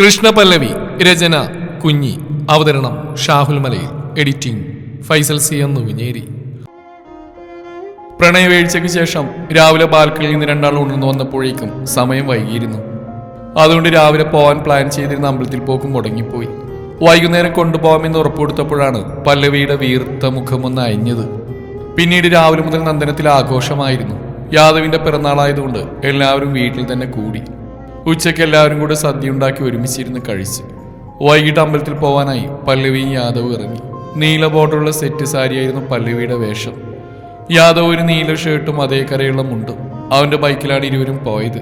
കൃഷ്ണപല്ലവി രചന കുഞ്ഞി. അവതരണം ഷാഹുൽ മലയിൽ. എഡിറ്റിംഗ് ഫൈസൽ സി എന്നു വിഞ്ഞേരി പ്രണയവേഴ്ചയ്ക്ക് ശേഷം രാവിലെ ബാൽക്കണിയിൽ നിന്ന് രണ്ടാൾ ഉണർന്നു വന്നപ്പോഴേക്കും സമയം വൈകിയിരുന്നു. അതുകൊണ്ട് രാവിലെ പോവാൻ പ്ലാൻ ചെയ്തിരുന്ന അമ്പലത്തിൽ പോക്കും മുടങ്ങിപ്പോയി. വൈകുന്നേരം കൊണ്ടുപോകാമെന്ന് ഉറപ്പുകൊടുത്തപ്പോഴാണ് പല്ലവിയുടെ വീർത്ത മുഖമൊന്ന് അയഞ്ഞത്. പിന്നീട് രാവിലെ മുതൽ നന്ദനത്തിൽ ആഘോഷമായിരുന്നു. യാദവിന്റെ പിറന്നാളായതുകൊണ്ട് എല്ലാവരും വീട്ടിൽ തന്നെ കൂടി. ഉച്ചയ്ക്ക് എല്ലാവരും കൂടെ സദ്യ ഉണ്ടാക്കി ഒരുമിച്ചിരുന്ന് കഴിച്ചു. വൈകിട്ട് അമ്പലത്തിൽ പോവാനായി പല്ലവിയും യാദവ് ഇറങ്ങി. നീല ബോർഡറുള്ള സെറ്റ് സാരിയായിരുന്നു പല്ലവിയുടെ വേഷം. യാദവ് ഒരു നീല ഷർട്ടും അതേ കരയുള്ള മുണ്ടും. അവന്റെ ബൈക്കിലാണ് ഇരുവരും പോയത്.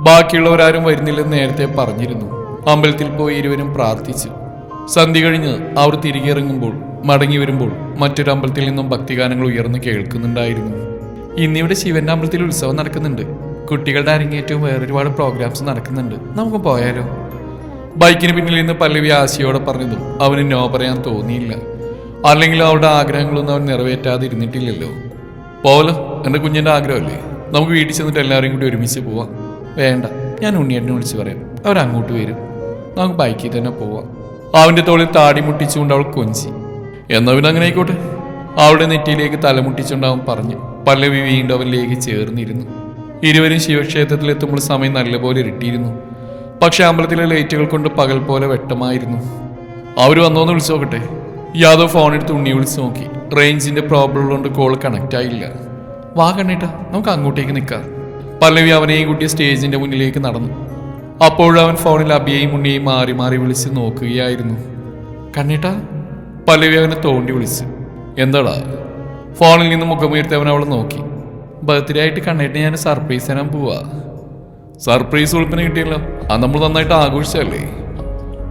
ബാക്കിയുള്ളവരാരും വരുന്നില്ലെന്ന് നേരത്തെ പറഞ്ഞിരുന്നു. അമ്പലത്തിൽ പോയി ഇരുവരും പ്രാർത്ഥിച്ചു. സന്ധി കഴിഞ്ഞ് അവർ തിരികെ ഇറങ്ങുമ്പോൾ മടങ്ങി വരുമ്പോൾ മറ്റൊരു അമ്പലത്തിൽ നിന്നും ഭക്തിഗാനങ്ങൾ ഉയർന്നു കേൾക്കുന്നുണ്ടായിരുന്നു. ഇന്നിവിടെ ശിവന്റെ അമ്പലത്തിൽ ഉത്സവം നടക്കുന്നുണ്ട്. കുട്ടികളുടെ അരങ്ങേറ്റവും വേറൊരുപാട് പ്രോഗ്രാംസ് നടക്കുന്നുണ്ട്. നമുക്ക് പോയാലോ? ബൈക്കിന് പിന്നിൽ നിന്ന് പല്ലവി ആശയോടെ പറഞ്ഞതും അവന് നോ പറയാൻ തോന്നിയില്ല. അല്ലെങ്കിൽ അവളുടെ ആഗ്രഹങ്ങളൊന്നും അവൻ നിറവേറ്റാതെ ഇരുന്നിട്ടില്ലല്ലോ പോവല്ലോ എന്റെ കുഞ്ഞിന്റെ ആഗ്രഹമല്ലേ? നമുക്ക് വീട്ടിൽ ചെന്നിട്ട് എല്ലാവരും കൂടി ഒരുമിച്ച് പോവാം. വേണ്ട ഞാൻ ഉണ്ണിയേട്ടനെ വിളിച്ച് പറയാം. അവരങ്ങോട്ട് വരും. നമുക്ക് ബൈക്കിൽ തന്നെ പോവാം. അവന്റെ തോളിൽ താടി മുട്ടിച്ചുകൊണ്ട് അവൾ കൊഞ്ചി. എന്നാ പിന്നെ അങ്ങനെ ആയിക്കോട്ടെ. അവളുടെ നെറ്റിയിലേക്ക് തലമുട്ടിച്ചുകൊണ്ട് അവൻ പറഞ്ഞു. പല്ലവി വീണ്ടും അവനിലേക്ക് ചേർന്നിരുന്നു. ഇരുവരും ശിവക്ഷേത്രത്തിൽ എത്തുമ്പോൾ സമയം നല്ലപോലെ ഇരുട്ടിയിരുന്നു. പക്ഷെ അമ്പലത്തിലെ ലൈറ്റുകൾ കൊണ്ട് പകൽ പോലെ വെട്ടമായിരുന്നു. അവർ വന്നോന്ന് വിളിച്ചു നോക്കട്ടെ യാദവ് ഫോൺ എടുത്ത് ഉണ്ണി വിളിച്ചു നോക്കി. റേഞ്ചിന്റെ പ്രോബ്ലം കൊണ്ട് കോൾ കണക്റ്റ് ആയില്ല. വാ കണ്ണേട്ടാ നമുക്ക് അങ്ങോട്ടേക്ക് നിൽക്കാം പല്ലവി അവനെയും കൂട്ടി സ്റ്റേജിന്റെ മുന്നിലേക്ക് നടന്നു. അപ്പോഴും അവൻ ഫോണിൽ അബിയെയും ഉണ്ണിയെയും മാറി മാറി വിളിച്ച് നോക്കുകയായിരുന്നു. കണ്ണേട്ടാ പല്ലവി അവനെ തോണ്ടി വിളിച്ചു. എന്താടാ? ഫോണിൽ നിന്ന് മുഖമുയർത്തി അവൻ അവളെ നോക്കി. ബർത്ത്ഡേ ആയിട്ട് കണ്ടിട്ട് ഞാൻ സർപ്രൈസ് തരാൻ പോവാ. സർപ്രൈസ് ഉൾപ്പെടെ കിട്ടിയല്ലോ. അത് നമ്മൾ നന്നായിട്ട് ആഘോഷിച്ചല്ലേ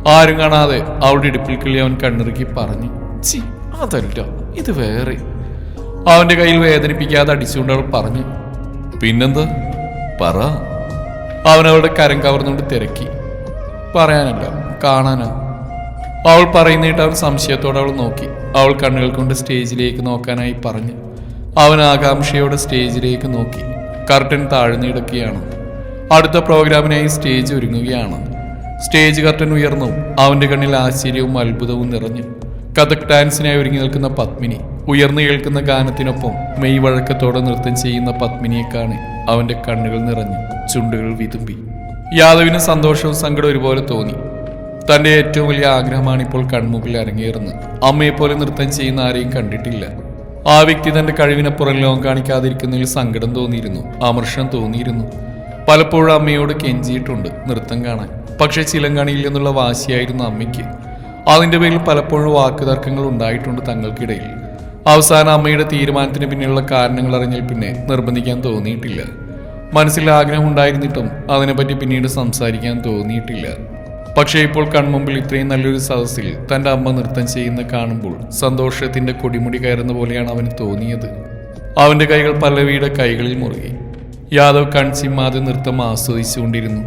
ആരും കാണാതെ അവളുടെ ഇടുപ്പിൽ കിളി അവൻ കണ്ണിറുക്കി പറഞ്ഞു ചി അതല്ല ഇത് വേറെ. അവന്റെ കയ്യിൽ വേദനിപ്പിക്കാതെ അടിച്ചുകൊണ്ട് അവൾ പറഞ്ഞു പിന്നെന്താ? പറ. അവൻ കരം കവർന്നുകൊണ്ട് തിരക്കി. പറയാനല്ല കാണാനോ. അവൾ പറയുന്നിട്ട് അവൻ സംശയത്തോടെ അവൾ നോക്കി. അവൾ കണ്ണുകൾ കൊണ്ട് സ്റ്റേജിലേക്ക് നോക്കാനായി പറഞ്ഞു അവൻ ആകാംക്ഷയോടെ സ്റ്റേജിലേക്ക് നോക്കി. കർട്ടൻ താഴ്ന്നിടക്കുകയാണ് അടുത്ത പ്രോഗ്രാമിനായി സ്റ്റേജ് ഒരുങ്ങുകയാണ്. സ്റ്റേജ് കർട്ടൻ ഉയർന്നു. അവന്റെ കണ്ണിൽ ആശ്ചര്യവും അത്ഭുതവും നിറഞ്ഞു. കഥക് ഡാൻസിനായി ഒരുങ്ങി നിൽക്കുന്ന പത്മിനി ഉയർന്നു കേൾക്കുന്ന ഗാനത്തിനൊപ്പം മെയ് വഴക്കത്തോടെ നൃത്തം ചെയ്യുന്ന പത്മിനിയെ കാണി അവന്റെ കണ്ണുകൾ നിറഞ്ഞു ചുണ്ടുകൾ വിതുമ്പി. യാദവിന് സന്തോഷവും സങ്കടം ഒരുപോലെ തോന്നി. തന്റെ ഏറ്റവും വലിയ ആഗ്രഹമാണ് ഇപ്പോൾ കൺമുമ്പിൽ അരങ്ങേറുന്നത്. അമ്മയെപ്പോലെ നൃത്തം ചെയ്യുന്ന ആരെയും കണ്ടിട്ടില്ല. ആ വ്യക്തി തന്റെ കഴിവിനെ പുറം കാണിക്കാതിരിക്കുന്നതിൽ സങ്കടം തോന്നിയിരുന്നു ആമർഷം തോന്നിയിരുന്നു. പലപ്പോഴും അമ്മയോട് കെഞ്ചിയിട്ടുണ്ട് നൃത്തം കാണാൻ. പക്ഷേ ചിലങ്കാണിയിൽ നിന്നുള്ള വാശിയായിരുന്നു അമ്മയ്ക്ക്. അതിന്റെ പേരിൽ പലപ്പോഴും വാക്കുതർക്കങ്ങൾ ഉണ്ടായിട്ടുണ്ട് തങ്ങൾക്കിടയിൽ. അവസാനം അമ്മയുടെ തീരുമാനത്തിന് പിന്നിലുള്ള കാരണങ്ങൾ അറിഞ്ഞാൽ പിന്നെ നിർബന്ധിക്കാൻ തോന്നിയിട്ടില്ല. മനസ്സിൽ ആഗ്രഹം ഉണ്ടായിരുന്നിട്ടും അതിനെപ്പറ്റി പിന്നീട് സംസാരിക്കാൻ തോന്നിയിട്ടില്ല. പക്ഷേ ഇപ്പോൾ കൺമുമ്പിൽ ഇത്രയും നല്ലൊരു സദസ്സിൽ തന്റെ അമ്മ നൃത്തം ചെയ്യുന്ന കാണുമ്പോൾ സന്തോഷത്തിന്റെ കൊടിമുടി കയറുന്ന പോലെയാണ് അവന് തോന്നിയത്. അവന്റെ കൈകൾ പല്ലവിയുടെ കൈകളിൽ മുറുകി. യാദവ് കൺസിമാതെ നൃത്തം ആസ്വദിച്ചുകൊണ്ടിരുന്നു.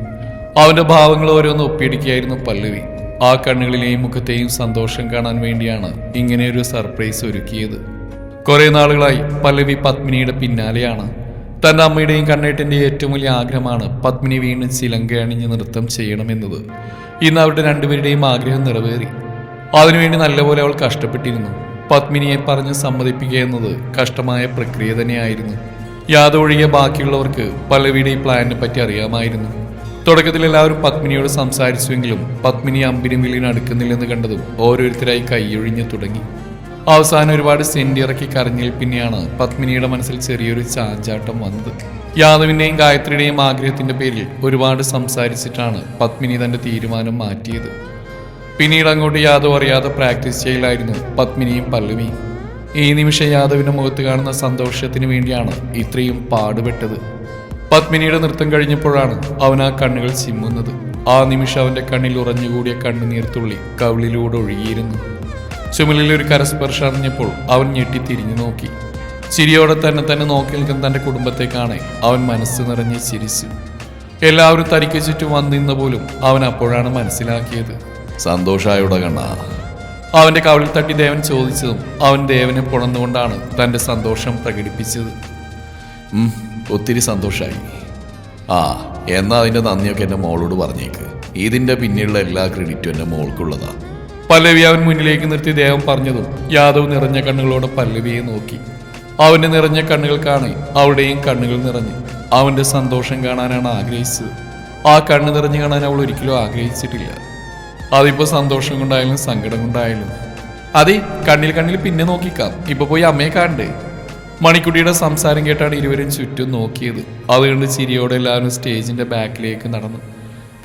അവന്റെ ഭാവങ്ങൾ ഓരോന്ന് ഒപ്പിയടിക്കുകയായിരുന്നു പല്ലവി. ആ കണ്ണുകളിലെയും മുഖത്തെയും സന്തോഷം കാണാൻ വേണ്ടിയാണ് ഇങ്ങനെയൊരു സർപ്രൈസ് ഒരുക്കിയത്. കുറേ നാളുകളായി പല്ലവി പത്മിനിയുടെ പിന്നാലെയാണ് തന്റെ അമ്മയുടെയും കണ്ണേട്ടന്റെ ഏറ്റവും വലിയ ആഗ്രഹമാണ് പത്മിനി വീണ്ടും ശിലങ്ക അണിഞ്ഞ് നൃത്തം ചെയ്യണമെന്നത്. ഇന്ന് അവരുടെ രണ്ടുപേരുടെയും ആഗ്രഹം നിറവേറി. അതിനുവേണ്ടി നല്ലപോലെ അവൾ കഷ്ടപ്പെട്ടിരുന്നു. പത്മിനിയെ പറഞ്ഞ് സമ്മതിപ്പിക്കുക എന്നത് കഷ്ടമായ പ്രക്രിയ തന്നെയായിരുന്നു. യാതൊഴികെ ബാക്കിയുള്ളവർക്ക് പല്ലവിയുടെ ഈ പ്ലാനിനെ പറ്റി അറിയാമായിരുന്നു. തുടക്കത്തിൽ എല്ലാവരും പത്മിനിയോട് സംസാരിച്ചുവെങ്കിലും പത്മിനി അമ്പിനും വില്ലിനും അടുക്കുന്നില്ലെന്ന് കണ്ടതും ഓരോരുത്തരായി കൈയൊഴിഞ്ഞു തുടങ്ങി. അവസാനം ഒരുപാട് സെന്റ് ഇറക്കി കരഞ്ഞിൽ പിന്നെയാണ് പത്മിനിയുടെ മനസ്സിൽ ചെറിയൊരു ചാഞ്ചാട്ടം വന്നത്. യാദവിന്റെയും ഗായത്രിയുടെയും ആഗ്രഹത്തിന്റെ പേരിൽ ഒരുപാട് സംസാരിച്ചിട്ടാണ് പത്മിനി തന്റെ തീരുമാനം മാറ്റിയത്. പിന്നീട് അങ്ങോട്ട് യാദവ് അറിയാതെ പ്രാക്ടീസ് ചെയ്യലായിരുന്നു പത്മിനിയും പല്ലവിയും ഈ നിമിഷം യാദവിന്റെ മുഖത്ത് കാണുന്ന സന്തോഷത്തിന് വേണ്ടിയാണ് ഇത്രയും പാടുപെട്ടത്. പത്മിനിയുടെ നൃത്തം കഴിഞ്ഞപ്പോഴാണ് അവൻ ആ കണ്ണുകൾ ചിമ്മുന്നത്. ആ നിമിഷം അവന്റെ കണ്ണിൽ ഉറഞ്ഞുകൂടിയ കണ്ണുനീർത്തുള്ളി കവിളിലൂടെ ഒഴുകിയിരുന്നു. ചുമലിൽ ഒരു കരസ്പർശം അറിഞ്ഞപ്പോൾ അവൻ ഞെട്ടി തിരിഞ്ഞു നോക്കി. ചിരിയോടെ തന്നെ തന്നെ നോക്കി നിൽക്കുന്ന തന്റെ കുടുംബത്തെ കാണെ അവൻ മനസ്സ് നിറഞ്ഞ് ചിരിച്ചു എല്ലാവരും തനിക്ക് ചുറ്റും വന്നിരുന്ന പോലും അവൻ അപ്പോഴാണ് മനസ്സിലാക്കിയത്. സന്തോഷായുടെ കണ്ണ. അവന്റെ കവളിൽ തട്ടി ദേവൻ ചോദിച്ചതും അവൻ ദേവനെ പുണർന്നുകൊണ്ടാണ് തന്റെ സന്തോഷം പ്രകടിപ്പിച്ചത്. ഒത്തിരി സന്തോഷായി. ആ എന്നാ അതിന്റെ നന്ദിയൊക്കെ എന്റെ മോളോട് പറഞ്ഞേക്ക്. ഇതിന്റെ പിന്നിലുള്ള എല്ലാ ക്രെഡിറ്റും എന്റെ മോൾക്കുള്ളതാ. പല്ലവി അവൻ മുന്നിലേക്ക് നിർത്തി ദേഹം പറഞ്ഞതും യാദവ് നിറഞ്ഞ കണ്ണുകളോടെ പല്ലവിയെ നോക്കി. അവന്റെ നിറഞ്ഞ കണ്ണുകൾ കാണി അവളുടെയും കണ്ണുകൾ നിറഞ്ഞു. അവന്റെ സന്തോഷം കാണാനാണ് ആഗ്രഹിച്ചത്. ആ കണ്ണ് നിറഞ്ഞു കാണാൻ അവൾ ഒരിക്കലും ആഗ്രഹിച്ചിട്ടില്ല. അതിപ്പോ സന്തോഷം കൊണ്ടായാലും സങ്കടം കൊണ്ടായാലും. അതെ കണ്ണിൽ കണ്ണിൽ പിന്നെ നോക്കിക്കാം. ഇപ്പൊ പോയി അമ്മയെ കാണണ്ടേ? മണിക്കുട്ടിയുടെ സംസാരം കേട്ടാണ് ഇരുവരും ചുറ്റും നോക്കിയത്. അതുകൊണ്ട് ചിരിയോടെ എല്ലാവരും സ്റ്റേജിന്റെ ബാക്കിലേക്ക് നടന്നു.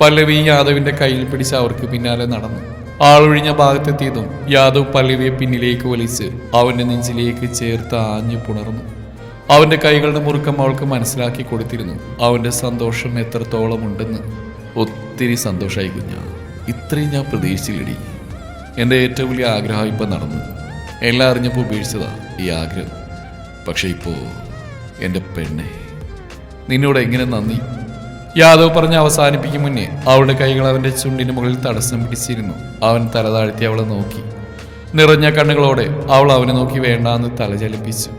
പല്ലവി യാദവിന്റെ കയ്യിൽ പിടിച്ച് അവർക്ക് പിന്നാലെ നടന്നു. ആളൊഴിഞ്ഞ ഭാഗത്തെത്തിയതും യാദവ് പല്ലവിയെ പിന്നിലേക്ക് വലിച്ച് അവന്റെ നെഞ്ചിലേക്ക് ചേർത്ത് ആഞ്ഞു പുണർന്നു. അവന്റെ കൈകളുടെ മുറുക്കം അവൾക്ക് മനസ്സിലാക്കി കൊടുത്തിരുന്നു. അവന്റെ സന്തോഷം എത്രത്തോളം ഉണ്ടെന്ന് ഒത്തിരി സന്തോഷമായി കുഞ്ഞ. ഇത്രയും ഞാൻ പ്രതീക്ഷിച്ചില്ലടി. എന്റെ ഏറ്റവും വലിയ ആഗ്രഹം ഇപ്പം നടന്നു. എല്ലാം അറിഞ്ഞപ്പോൾ ഉപേക്ഷിച്ചതാ ഈ ആഗ്രഹം. പക്ഷേ ഇപ്പോൾ എന്റെ പെണ്ണെ നിന്നോട് എങ്ങനെ നന്ദി? യാദവ് പറഞ്ഞ് അവസാനിപ്പിക്കും മുന്നേ അവളുടെ കൈകൾ അവന്റെ ചുണ്ടിന് മുകളിൽ തടസ്സം പിടിച്ചിരുന്നു. അവൻ തല താഴ്ത്തി അവളെ നോക്കി. നിറഞ്ഞ കണ്ണുകളോടെ അവൾ അവനെ നോക്കി വേണ്ടാന്ന് തല ചലിപ്പിച്ചു.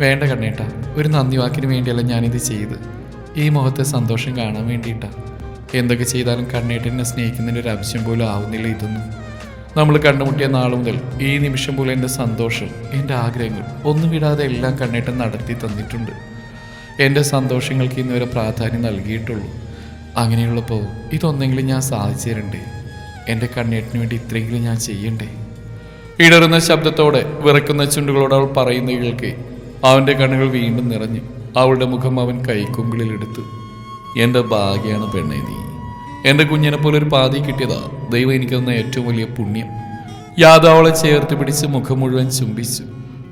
വേണ്ട കണ്ണേട്ട ഒരു നന്ദി വാക്കിന് വേണ്ടിയല്ല ഞാനിത് ചെയ്ത്. ഈ മുഖത്തെ സന്തോഷം കാണാൻ വേണ്ടിയിട്ടാ. എന്തൊക്കെ ചെയ്താലും കണ്ണേട്ടനെ സ്നേഹിക്കുന്നതിന്റെ ഒരു ആവശ്യം പോലും ആവുന്നില്ല ഇതൊന്നും. നമ്മൾ കണ്ടുമുട്ടിയ നാൾ മുതൽ ഈ നിമിഷം പോലും എന്റെ സന്തോഷം എന്റെ ആഗ്രഹങ്ങൾ ഒന്നും വിടാതെ എല്ലാം കണ്ണേട്ടൻ നടത്തി തന്നിട്ടുണ്ട്. എന്റെ സന്തോഷങ്ങൾക്ക് ഇന്ന് ഒരു പ്രാധാന്യം നൽകിയിട്ടുള്ളൂ. അങ്ങനെയുള്ളപ്പോൾ ഇതൊന്നെങ്കിലും ഞാൻ സാധിച്ചു തരണ്ടേ? എന്റെ കണ്ണേട്ടിന് വേണ്ടി ഇത്രയെങ്കിലും ഞാൻ ചെയ്യണ്ടേ? ഇടറുന്ന ശബ്ദത്തോടെ വിറക്കുന്ന ചുണ്ടുകളോട് അവൾ പറയുന്ന കേൾക്കെ അവന്റെ കണ്ണുകൾ വീണ്ടും നിറഞ്ഞു അവളുടെ മുഖം അവൻ കൈക്കുമ്പിളിലെടുത്തു എന്റെ ഭാഗ്യമാണ് പെണ്ണെ നീ. എന്റെ കുഞ്ഞിനെ പോലെ ഒരു പാതി കിട്ടിയതാ. ദൈവം എനിക്ക് തന്ന ഏറ്റവും വലിയ പുണ്യം. യാദവളെ ചേർത്ത് പിടിച്ച് മുഖം മുഴുവൻ ചുംബിച്ചു.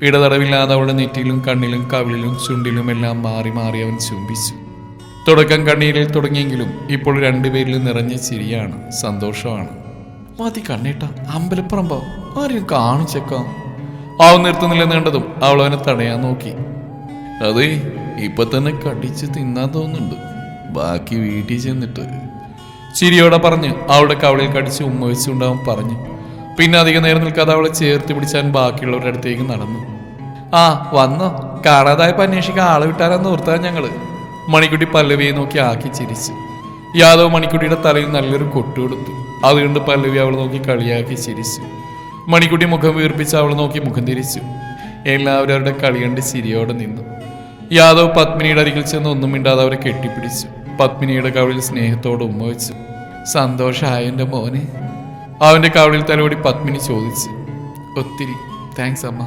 ഇടതടവില്ലാതെ അവളുടെ നെറ്റിയിലും കണ്ണിലും കവിളിലും ചുണ്ടിലും എല്ലാം മാറി മാറി അവൻ ചുംബിച്ചു. തുടക്കം കണ്ണീരിൽ തുടങ്ങിയെങ്കിലും ഇപ്പോൾ രണ്ടുപേരിലും നിറഞ്ഞ ചിരിയാണ് സന്തോഷമാണ്. മതി കണ്ണേട്ട അമ്പലപ്പുറമ്പോ ആരും കാണിച്ചേക്കോ. അവൻ നിർത്തുന്നില്ലെന്ന് കണ്ടതും അവൾ അവനെ തടയാൻ നോക്കി. അതെ ഇപ്പൊ തന്നെ കടിച്ച് തിന്നാൻ തോന്നുന്നുണ്ട്. ബാക്കി വീട്ടിൽ ചെന്നിട്ട്. ചിരിയോടെ പറഞ്ഞ് അവളുടെ കവളിൽ കടിച്ച് ഉമ്മ വെച്ചുകൊണ്ട് അവൻ പറഞ്ഞു പിന്നെ അധികം നേരം നിൽക്കാതെ അവളെ ചേർത്ത് പിടിച്ചാൻ ബാക്കിയുള്ളവരുടെ അടുത്തേക്ക് നടന്നു. ആ വന്നോ. കാണാതായപ്പോ അന്വേഷിക്കാൻ ആളെ വിട്ടാരാന്ന് ഓർത്താ ഞങ്ങൾ. മണിക്കുട്ടി പല്ലവിയെ നോക്കി ആക്കി ചിരിച്ചു. യാദവ് മണിക്കുട്ടിയുടെ തലയിൽ നല്ലൊരു കൊട്ടു കൊടുത്തു. അതുകൊണ്ട് പല്ലവി അവൾ നോക്കി കളിയാക്കി ചിരിച്ചു. മണിക്കുട്ടി മുഖം വീർപ്പിച്ച് അവൾ നോക്കി മുഖം തിരിച്ചു. എല്ലാവരും അവരുടെ കളി കണ്ട് ചിരിയോടെ നിന്നു. യാദവ് പത്മിനിയുടെ അരികിൽ ചെന്ന് ഒന്നും മിണ്ടാതെ അവരെ കെട്ടിപ്പിടിച്ചു. പത്മിനിയുടെ കവിളിൽ സ്നേഹത്തോടെ ഉമ്മ വെച്ചു. സന്തോഷമായ മോനെ. അവന്റെ കവിളിൽ തലോടി പത്മിനി ചോദിച്ചു ഒത്തിരി താങ്ക്സ് അമ്മ.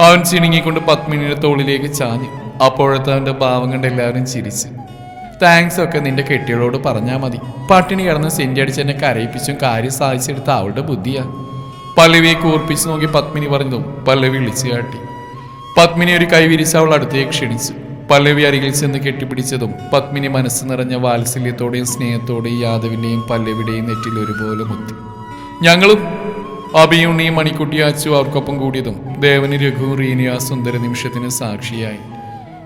അവൻ ചിണുങ്ങിക്കൊണ്ട് പത്മിനിയുടെ തോളിലേക്ക് ചാഞ്ഞു. അപ്പോഴത്തെ അവന്റെ ഭാവം കണ്ട് എല്ലാവരും ചിരിച്ചു താങ്ക്സ് ഒക്കെ നിന്റെ കെട്ടികളോട് പറഞ്ഞാൽ മതി. പട്ടിണി കിടന്ന് സെന്റി അടിച്ച് എന്നെ കരയിപ്പിച്ചും കാര്യം സാധിച്ചെടുത്ത അവളുടെ ബുദ്ധിയാ. പല്ലവിയെ കൂർപ്പിച്ച് നോക്കി പത്മിനി പറഞ്ഞു പല്ലവി വിളിച്ചു കാട്ടി. പത്മിനി ഒരു കൈ വിരിച്ച് അവൾ അടുത്തേക്ക് ക്ഷണിച്ചു. പല്ലവി അരികിൽ ചെന്ന് കെട്ടിപ്പിടിച്ചതും പത്മിനി മനസ്സ് നിറഞ്ഞ വാത്സല്യത്തോടെയും സ്നേഹത്തോടെയും യാദവിന്റെയും പല്ലവിയുടെയും നെറ്റിൽ ഒരുപോലെ മുത്തി. ഞങ്ങളും അഭിയുണ്ണി മണിക്കുട്ടി അച്ചു അവർക്കൊപ്പം കൂടിയതും ദേവന് രഘു റീനിയ സുന്ദര നിമിഷത്തിന് സാക്ഷിയായി.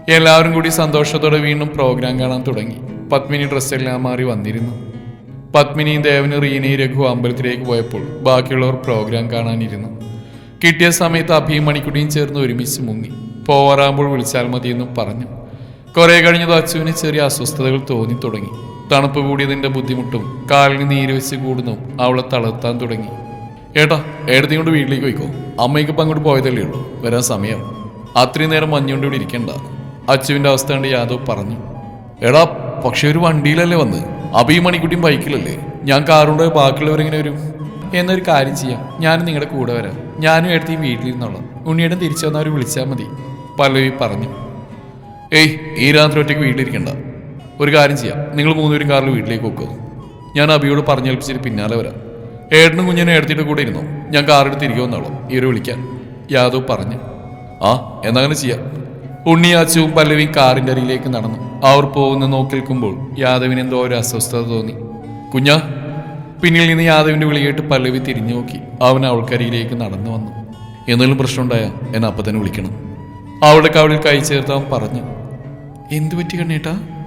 എല്ലാവരും കൂടി സന്തോഷത്തോടെ വീണ്ടും പ്രോഗ്രാം കാണാൻ തുടങ്ങി. പത്മിനി ഡ്രസ്സെല്ലാം മാറി വന്നിരുന്നു. പത്മിനിയും ദേവന് റീനയും രഘു അമ്പലത്തിലേക്ക് പോയപ്പോൾ ബാക്കിയുള്ളവർ പ്രോഗ്രാം കാണാനിരുന്നു. കിട്ടിയ സമയത്ത് അഭിയും മണിക്കുട്ടിയും ചേർന്ന് ഒരുമിച്ച് മുങ്ങി. പോവാറാകുമ്പോൾ വിളിച്ചാൽ മതിയെന്നും പറഞ്ഞു. കുറേ കഴിഞ്ഞത് അച്ചുവിന് ചെറിയ അസ്വസ്ഥതകൾ തോന്നി തുടങ്ങി. തണുപ്പ് കൂടിയതിന്റെ ബുദ്ധിമുട്ടും കാലിന് നീര് വെച്ച് കൂടുന്നു. അവളെ തളർത്താൻ തുടങ്ങി. ഏട്ടാ ഏടത്തി കൊണ്ട് വീട്ടിലേക്ക് പോയിക്കോ. അമ്മയ്ക്ക് ഇപ്പം അങ്ങോട്ട് പോയതല്ലേ ഉള്ളൂ. വരാൻ സമയം. അത്രയും നേരം മഞ്ഞുകൊണ്ട് ഇവിടെ ഇരിക്കണ്ട. അച്ചുവിന്റെ അവസ്ഥ കണ്ട് യാദവ് പറഞ്ഞു. എടാ പക്ഷെ ഒരു വണ്ടിയിലല്ലേ വന്ന്? അപ്പം ഈ മണിക്കുട്ടിയും ബൈക്കിലല്ലേ? ഞാൻ കാറുണ്ട് ബാക്കിയുള്ളവരെങ്ങനെ വരും? എന്നൊരു കാര്യം ചെയ്യാം. ഞാനും നിങ്ങളുടെ കൂടെ വരാം. ഞാനും എടുത്ത് വീട്ടിലിരുന്നോളാം. ഉണ്ണിയേട്ടൻ തിരിച്ചു വന്നവർ വിളിച്ചാൽ മതി. പല്ലവി പറഞ്ഞു. ഏയ് ഈ രാത്രി ഒറ്റയ്ക്ക് വീട്ടിലിരിക്കണ്ട. ഒരു കാര്യം ചെയ്യാം. നിങ്ങൾ മൂന്നുപേരും കാറിൽ വീട്ടിലേക്ക് വെക്കുക ഞാൻ അബിയോട് പറഞ്ഞേൽപ്പിച്ചിട്ട് പിന്നാലെ വരാം. ഏട്ടനും കുഞ്ഞിനെ എടുത്തിട്ട് കൂടെ ഇരുന്നു? ഞാൻ കാറെടുത്ത് തിരികെ വന്നോളാം. ഇവരെ വിളിക്കാൻ. യാദവ് പറഞ്ഞു. ആ എന്നങ്ങനെ ചെയ്യാം. ഉണ്ണിയാച്ചവും പല്ലവിയും കാറിന്റെ അരികിലേക്ക് നടന്നു. അവർ പോകുന്ന നോക്കിൽക്കുമ്പോൾ യാദവിന് എന്തോ ഒരു അസ്വസ്ഥത തോന്നി. കുഞ്ഞ പിന്നിൽ നിന്ന് യാദവിന്റെ വിളി കേട്ട് പല്ലവി തിരിഞ്ഞു നോക്കി. അവൻ അവൾക്കരിയിലേക്ക് നടന്നു വന്നു. എന്തെങ്കിലും പ്രശ്നമുണ്ടായ എന്നെ അപ്പം തന്നെ വിളിക്കണം. അവളുടെ കവളിൽ കൈ ചേർത്ത് അവൻ പറഞ്ഞു. എന്തു പറ്റി കണ്ണേട്ടാ?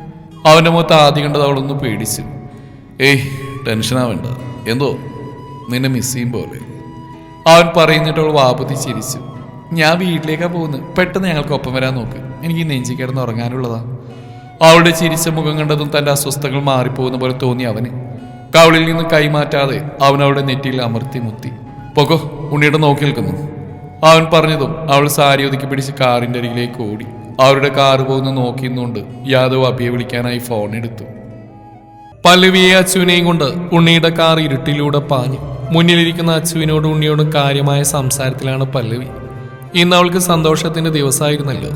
അവന്റെ മുഖത്ത് ആദ്യം കണ്ടത് അവളൊന്ന് പേടിച്ചു. ഏയ് ടെൻഷനാവണ്ട എന്തോ നിന്നെ മിസ് ചെയ്യും പോലെ. അവൻ പറയുന്നിട്ട് അവൾ വാപത്തി ചിരിച്ചു. ഞാൻ വീട്ടിലേക്കാ പോകുന്നത്. പെട്ടെന്ന് ഞങ്ങൾക്കൊപ്പം വരാൻ നോക്ക്. എനിക്ക് നെഞ്ചി കിടന്ന് ഉറങ്ങാനുള്ളതാ. അവളുടെ ചിരിച്ച മുഖം കണ്ടതും തന്റെ അസ്വസ്ഥകൾ മാറിപ്പോകുന്ന പോലെ തോന്നി അവന്. കവളിൽ നിന്ന് കൈമാറ്റാതെ അവൻ അവളുടെ നെറ്റിയിൽ അമർത്തി മുത്തി. പൊക്കോ ഉണ്ണിയുടെ നോക്കി നിൽക്കുന്നു. അവൻ പറഞ്ഞതും അവൾ സാരി ഒതുക്കി പിടിച്ച് കാറിന്റെ അരികിലേക്ക് ഓടി. അവരുടെ കാറ് പോകുന്ന നോക്കിയിരുന്നുകൊണ്ട് യാദവ് അഭിയെ വിളിക്കാനായി ഫോൺ എടുത്തു. പല്ലവിയെ അച്ചുവിനെയും കൊണ്ട് ഉണ്ണിയുടെ കാർ ഇരുട്ടിലൂടെ പാഞ്ഞു. മുന്നിലിരിക്കുന്ന അച്ചുവിനോടും ഉണ്ണിയോടും കാര്യമായ സംസാരത്തിലാണ് പല്ലവി. ഇന്ന് അവൾക്ക് സന്തോഷത്തിന്റെ ദിവസമായിരുന്നല്ലോ.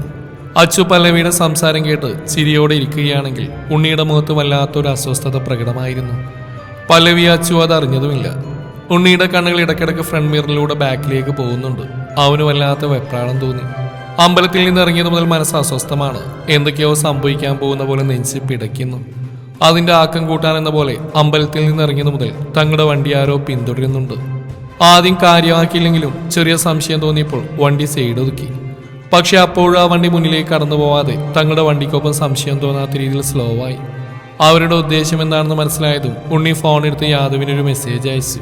അച്ചു പല്ലവിയുടെ സംസാരം കേട്ട് ചിരിയോടെ ഇരിക്കുകയാണെങ്കിൽ ഉണ്ണിയുടെ മുഖത്ത് വല്ലാത്തൊരു അസ്വസ്ഥത പ്രകടമായിരുന്നു. പല്ലവി അച്ചു അത് അറിഞ്ഞതുമില്ല. ഉണ്ണിയുടെ കണ്ണുകൾ ഇടയ്ക്കിടയ്ക്ക് ഫ്രണ്ട് മിററിലൂടെ ബാക്കിലേക്ക് പോകുന്നുണ്ട്. അവന് വല്ലാത്ത വെപ്രാളം തോന്നി. അമ്പലത്തിൽ നിന്ന് ഇറങ്ങിയത് മുതൽ മനസ്സ് അസ്വസ്ഥമാണ്. എന്തൊക്കെയോ സംഭവിക്കാൻ പോകുന്ന പോലെ നെഞ്ച് പിടയ്ക്കുന്നു. അതിന്റെ ആക്കം കൂട്ടാൻ എന്ന പോലെ അമ്പലത്തിൽ നിന്ന് ഇറങ്ങിയത് മുതൽ തങ്ങളുടെ വണ്ടി ആരോ പിന്തുടരുന്നുണ്ട്. ആദ്യം കാര്യമാക്കിയില്ലെങ്കിലും ചെറിയ സംശയം തോന്നിയപ്പോൾ വണ്ടി സൈഡ് ഒതുക്കി. പക്ഷെ അപ്പോഴും ആ വണ്ടി മുന്നിലേക്ക് കടന്നു പോവാതെ തങ്ങളുടെ വണ്ടിക്കൊപ്പം സംശയം തോന്നാത്ത രീതിയിൽ സ്ലോ ആയി. അവരുടെ ഉദ്ദേശം എന്താണെന്ന് മനസ്സിലായതും ഉണ്ണി ഫോൺ എടുത്ത് യാദവിനൊരു മെസ്സേജ് അയച്ചു.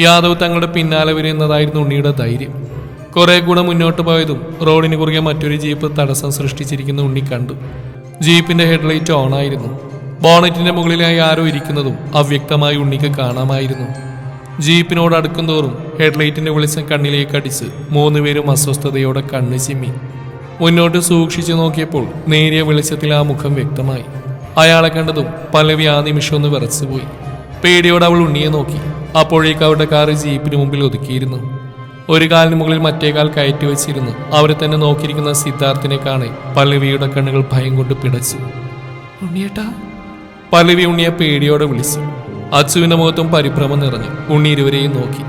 യാദവ് തങ്ങളുടെ പിന്നാലെ വരുന്നതായിരുന്നു ഉണ്ണിയുടെ ധൈര്യം. കുറെ കൂടെ മുന്നോട്ട് പോയതും റോഡിന് കുറുകെ മറ്റൊരു ജീപ്പ് തടസ്സം സൃഷ്ടിച്ചിരിക്കുന്ന ഉണ്ണി കണ്ടു. ജീപ്പിന്റെ ഹെഡ്ലൈറ്റ് ഓൺ ആയിരുന്നു ബോണറ്റിന്റെ മുകളിലായി ആരോ ഇരിക്കുന്നതും അവ്യക്തമായി ഉണ്ണിക്ക് കാണാമായിരുന്നു. ജീപ്പിനോട് അടുക്കും തോറും ഹെഡ്ലൈറ്റിന്റെ വെളിച്ചം കണ്ണിലേക്ക് അടിച്ച് മൂന്നുപേരും അസ്വസ്ഥതയോടെ കണ്ണ് ചിമ്മി. മുന്നോട്ട് സൂക്ഷിച്ചു നോക്കിയപ്പോൾ നേരിയ വെളിച്ചത്തിൽ ആ മുഖം വ്യക്തമായി. അയാളെ കണ്ടതും പല്ലവി ആ നിമിഷം ഒന്ന് വിറച്ചുപോയി. പേടിയോടെ അവൾ ഉണ്ണിയെ നോക്കി. അപ്പോഴേക്ക് അവരുടെ കാറ് ജീപ്പിന് മുമ്പിൽ ഒതുക്കിയിരുന്നു. ഒരു കാലിന് മുകളിൽ മറ്റേ കാൽ കയറ്റി വെച്ചിരുന്നു. അവരെ തന്നെ നോക്കിയിരിക്കുന്ന സിദ്ധാർത്ഥിനെ കാണി പല്ലവിയുടെ കണ്ണുകൾ ഭയം കൊണ്ട് പിടച്ചു. ഉണ്ണിയേട്ടാ. പല്ലവി ഉണ്ണിയെ പേടിയോടെ വിളിച്ചു. അച്ചുവിന്റെ മുഖത്തും പരിഭ്രമം നിറഞ്ഞു. ഉണ്ണി ഇരുവരെയും നോക്കി.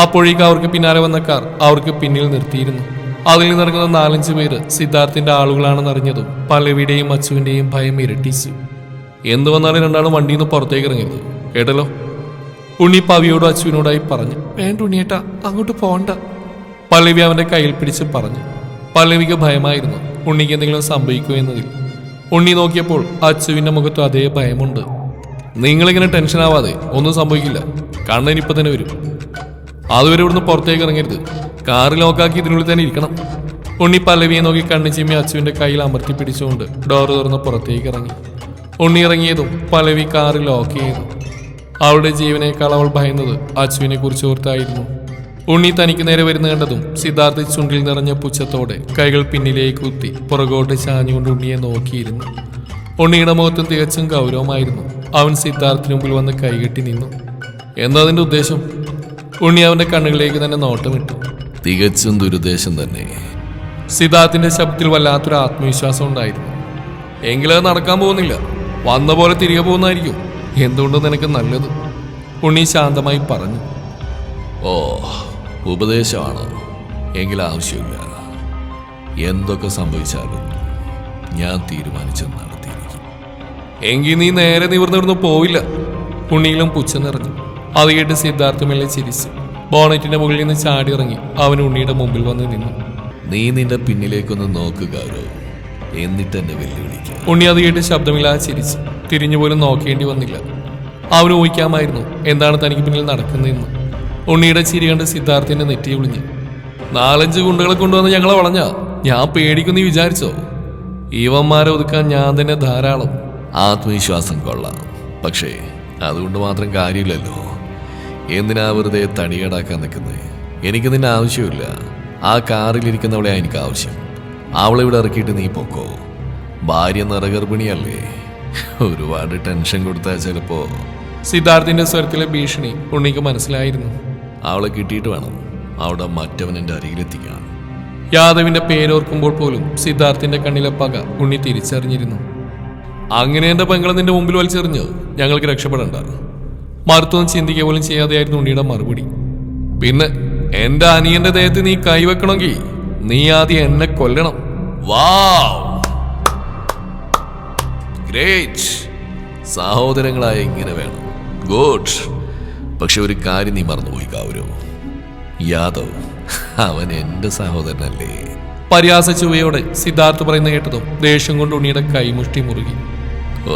അപ്പോഴേക്ക് അവർക്ക് പിന്നാലെ വന്ന കാർ അവർക്ക് പിന്നിൽ നിർത്തിയിരുന്നു. അതിൽ നിന്നിറങ്ങുന്ന നാലഞ്ച് പേര് സിദ്ധാർത്ഥിന്റെ ആളുകളാണെന്ന് അറിഞ്ഞതും പല്ലവിയുടെയും അച്ചുവിന്റെയും ഭയം ഇരട്ടിച്ചു. എന്ത് വന്നാലും രണ്ടാളും വണ്ടിയിൽ നിന്ന് പുറത്തേക്ക് ഇറങ്ങരുത്. കേട്ടല്ലോ? ഉണ്ണി പവിയോടും പറഞ്ഞു വേണ്ട ഉണ്ണിയേട്ടാ അങ്ങോട്ട് പോണ്ട. പല്ലവി അവന്റെ കയ്യിൽ പിടിച്ച് പറഞ്ഞു പല്ലവിക്ക് ഭയമായിരുന്നു ഉണ്ണിക്ക് എന്തെങ്കിലും സംഭവിക്കുമോ എന്നതിൽ. ഉണ്ണി നോക്കിയപ്പോൾ അച്ഛുവിന്റെ മുഖത്ത് അതേ ഭയമുണ്ട്. നിങ്ങളിങ്ങനെ ടെൻഷൻ ആവാതെ ഒന്നും സംഭവിക്കില്ല കണ്ണനിപ്പോ തന്നെ വരും. അതുവരെ ഇവിടുന്ന് പുറത്തേക്ക് ഇറങ്ങരുത് കാറ് ലോക്കാക്കി ഇതിനുള്ളിൽ തന്നെ ഇരിക്കണം. ഉണ്ണി പല്ലവിയെ നോക്കി കണ്ണു ചിമ്മി അച്ചുവിന്റെ കയ്യിൽ അമർത്തി പിടിച്ചുകൊണ്ട് ഡോർ തുറന്ന് പുറത്തേക്ക് ഇറങ്ങി. ഉണ്ണി ഇറങ്ങിയതും പല്ലവി കാറ് ലോക്ക് ചെയ്തു. അവളുടെ ജീവനേക്കാൾ അവൾ ഭയന്നത് അച്ചുവിനെ കുറിച്ച് ഓർത്തായിരുന്നു. ഉണ്ണി തനിക്ക് നേരെ വരുന്ന കണ്ടതും സിദ്ധാർത്ഥ ചുണ്ടിൽ നിറഞ്ഞ പുച്ഛത്തോടെ കൈകൾ പിന്നിലേക്ക് കുത്തി പുറകോട്ട് ചാഞ്ഞുകൊണ്ട് ഉണ്ണിയെ നോക്കിയിരുന്നു. ഉണ്ണിയുടെ മുഖത്തും തികച്ചും ഗൗരവമായിരുന്നു. അവൻ സിദ്ധാർത്ഥിന് മുമ്പിൽ വന്ന് കൈകെട്ടി നിന്നു. എന്താ അതിന്റെ ഉദ്ദേശം? ഉണ്ണി അവന്റെ കണ്ണുകളിലേക്ക് തന്നെ നോട്ടമിട്ടു. തികച്ചും ദുരുദ്ദേശം തന്നെ. സിദ്ധാർത്ഥിന്റെ ശബ്ദത്തിൽ വല്ലാത്തൊരു ആത്മവിശ്വാസം ഉണ്ടായിരുന്നു. എങ്കിലും അത് നടക്കാൻ പോകുന്നില്ല. വന്ന പോലെ തിരികെ പോകുന്നതായിരിക്കും. എന്തുകൊണ്ട് നിനക്ക് നല്ലത്? ഉണ്ണി ശാന്തമായി പറഞ്ഞു. ഓ ഉപദേശമാണ്. എങ്കിൽ ആവശ്യമില്ല. എന്തൊക്കെ സംഭവിച്ചാലും ഞാൻ തീരുമാനിച്ച് നടത്തിയിരിക്കും. എങ്കിൽ നീ നേരെ നിവർന്നിരുന്ന് പോവില്ല. ഉണ്ണിയിലും പുച്ഛ നിറഞ്ഞു. അത് കേട്ട് സിദ്ധാർത്ഥ മേലെ ചിരിച്ചു. ബോണറ്റിന്റെ മുകളിൽ നിന്ന് ചാടി ഇറങ്ങി അവൻ ഉണ്ണിയുടെ മുമ്പിൽ വന്ന് നിന്നു. നീ നിന്റെ പിന്നിലേക്കൊന്ന് നോക്കുക ഗൗരവ്. എന്നിട്ട് എന്നെ വെല്ലുവിളിക്കുക ഉണ്ണി അത് കേട്ട് ശബ്ദമില്ലാതെ ചിരിച്ചു തിരിഞ്ഞു പോലും നോക്കേണ്ടി വന്നില്ല. അവന് ഊഹിക്കാമായിരുന്നു എന്താണ് തനിക്ക് പിന്നിൽ നടക്കുന്നതെന്ന്. ഉണ്ണിയുടെ ചിരി കണ്ട് സിദ്ധാർത്ഥിന്റെ നെറ്റി വിളിഞ്ഞ്. നാലഞ്ച് ഗുണ്ടകളെ കൊണ്ടുവന്ന് ഞങ്ങളെ വളഞ്ഞ ഞാൻ പേടിക്കുന്നു വിചാരിച്ചോ? ഈവന്മാരെ ഒതുക്കാൻ ഞാൻ തന്നെ ധാരാളം. ആത്മവിശ്വാസം കൊള്ളാം. പക്ഷേ അതുകൊണ്ട് മാത്രം കാര്യമില്ലല്ലോ. എന്തിനാ വെറുതെ തടികേടാക്കാൻ നിൽക്കുന്നത് എനിക്ക് നിന്നെ ആവശ്യമില്ല. ആ കാറിലിരിക്കുന്നവളെയാണ് എനിക്ക് ആവശ്യം. അവളെ ഇവിടെ ഇറക്കിയിട്ട് നീ പൊക്കോ. ഭാര്യ നിറഗർഭിണിയല്ലേ ഒരുപാട് ടെൻഷൻ കൊടുത്താൽ ചിലപ്പോ. സിദ്ധാർത്ഥിന്റെ സ്വരത്തിലെ ഭീഷണി ഉണ്ണിക്ക് മനസ്സിലായിരുന്നു. അവളെ കിട്ടിയിട്ട് വേണം അവിടെ മറ്റവൻ എന്റെ അരികിലെത്തിക്കാൻ. യാദവിന്റെ പേരോർക്കുമ്പോൾ പോലും സിദ്ധാർത്ഥിന്റെ കണ്ണിലെ പക ഉണ്ണി തിരിച്ചറിഞ്ഞിരുന്നു. അങ്ങനെ എന്റെ പെങ്ങളെ നിന്റെ മുമ്പിൽ വലിച്ചെറിഞ്ഞ് ഞങ്ങൾക്ക് രക്ഷപ്പെടണ്ട. മറുത്തൊന്നും ചിന്തിക്കുക പോലും ചെയ്യാതെയായിരുന്നു ഉണ്ണിയുടെ മറുപടി. പിന്നെ എന്റെ അനിയന്റെ ദേഹത്ത് നീ കൈവെക്കണമെങ്കിൽ നീ ആദ്യം എന്നെ കൊല്ലണം. ഗ്രേറ്റ് സഹോദരങ്ങളായ ഇങ്ങനെ വേണം. ഗുഡ് പക്ഷെ ഒരു കാര്യം നീ മറന്നുപോയി കൗരവ് യാദവ് അവൻ എന്റെ സഹോദരനല്ലേ? പരിഹാസ ചുവയോടെ സിദ്ധാർത്ഥ് പറയുന്ന കേട്ടതും ദേഷ്യം കൊണ്ട് ഉണ്ണിയുടെ കൈമുഷ്ടി മുറുകി.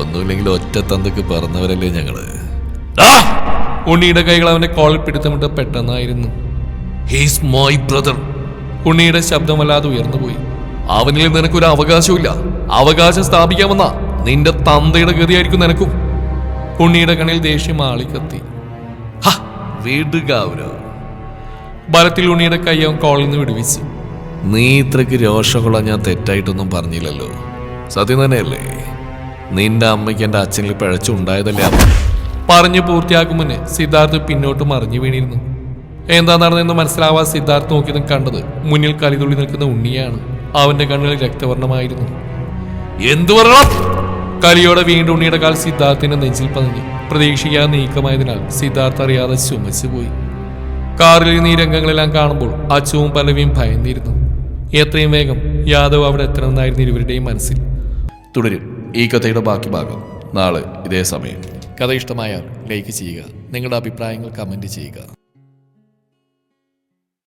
ഒന്നുമില്ലെങ്കിൽ ഒറ്റ തന്തക്ക് പറഞ്ഞവരല്ലേ ഞങ്ങൾ! ഉണ്ണിയുടെ കൈകൾ അവന്റെ കോളിൽ പിടുത്തമിട്ട് പെട്ടെന്നായിരുന്നു. ഹീസ് മൈ ബ്രദർ ഉണ്ണിയുടെ ശബ്ദം വല്ലാതെ ഉയർന്നുപോയി അവനിൽ നിനക്കൊരു അവകാശമില്ല അവകാശം സ്ഥാപിക്കാമെന്ന നിന്റെ തന്തയുടെ ഗതിയായിരിക്കും നിനക്കും. ഉണ്ണിയുടെ കണ്ണിൽ ദേഷ്യം ആളിക്കത്തി. ബലത്തിൽ ഉണ്ണിയുടെ കൈ അവൻ കോളിൽ നിന്ന് വിടുവിച്ചു. നീ ഇത്രയ്ക്ക് രോഷമുള്ള ഞാൻ തെറ്റായിട്ടൊന്നും പറഞ്ഞില്ലല്ലോ. സത്യം തന്നെയല്ലേ? നിന്റെ അമ്മയ്ക്ക് എന്റെ അച്ഛനിൽ പിഴച്ചുണ്ടായതല്ലേ? പറഞ്ഞു പൂർത്തിയാക്കും മുന്നേ സിദ്ധാർത്ഥ് പിന്നോട്ട് മറിഞ്ഞു വീണിരുന്നു. എന്താ നടന്നെന്ന് മനസ്സിലാവാൻ സിദ്ധാർത്ഥ് നോക്കിയതും കണ്ടത്. മുന്നിൽ കലിതുള്ളി നിൽക്കുന്ന ഉണ്ണിയാണ്. അവന്റെ കണ്ണുകളിൽ രക്തവർണമായിരുന്നു. എന്തു പറയണം കലിയോടെ വീണ്ടും ഉണ്ണിയുടെ കാൽ സിദ്ധാർത്ഥിന്റെ നെഞ്ചിൽ പതിഞ്ഞു. പ്രതീക്ഷിക്കാതെ നീക്കമായതിനാൽ സിദ്ധാർത്ഥ അറിയാതെ ചുമച്ചു പോയി കാറിൽ നിന്ന് ഈ രംഗങ്ങളെല്ലാം കാണുമ്പോൾ അച്ചുവും പലവിയും ഭയന്നിരുന്നു. എത്രയും വേഗം യാദവ് അവിടെ എത്തണമെന്നായിരുന്നു ഇരുവരുടെയും മനസ്സിൽ. തുടരും. ഈ കഥയുടെ ബാക്കി ഭാഗം. നാളെ ഇതേ സമയം. കഥ ഇഷ്ടമായാൽ ലൈക്ക് ചെയ്യുക. നിങ്ങളുടെ അഭിപ്രായങ്ങൾ കമന്റ് ചെയ്യുക.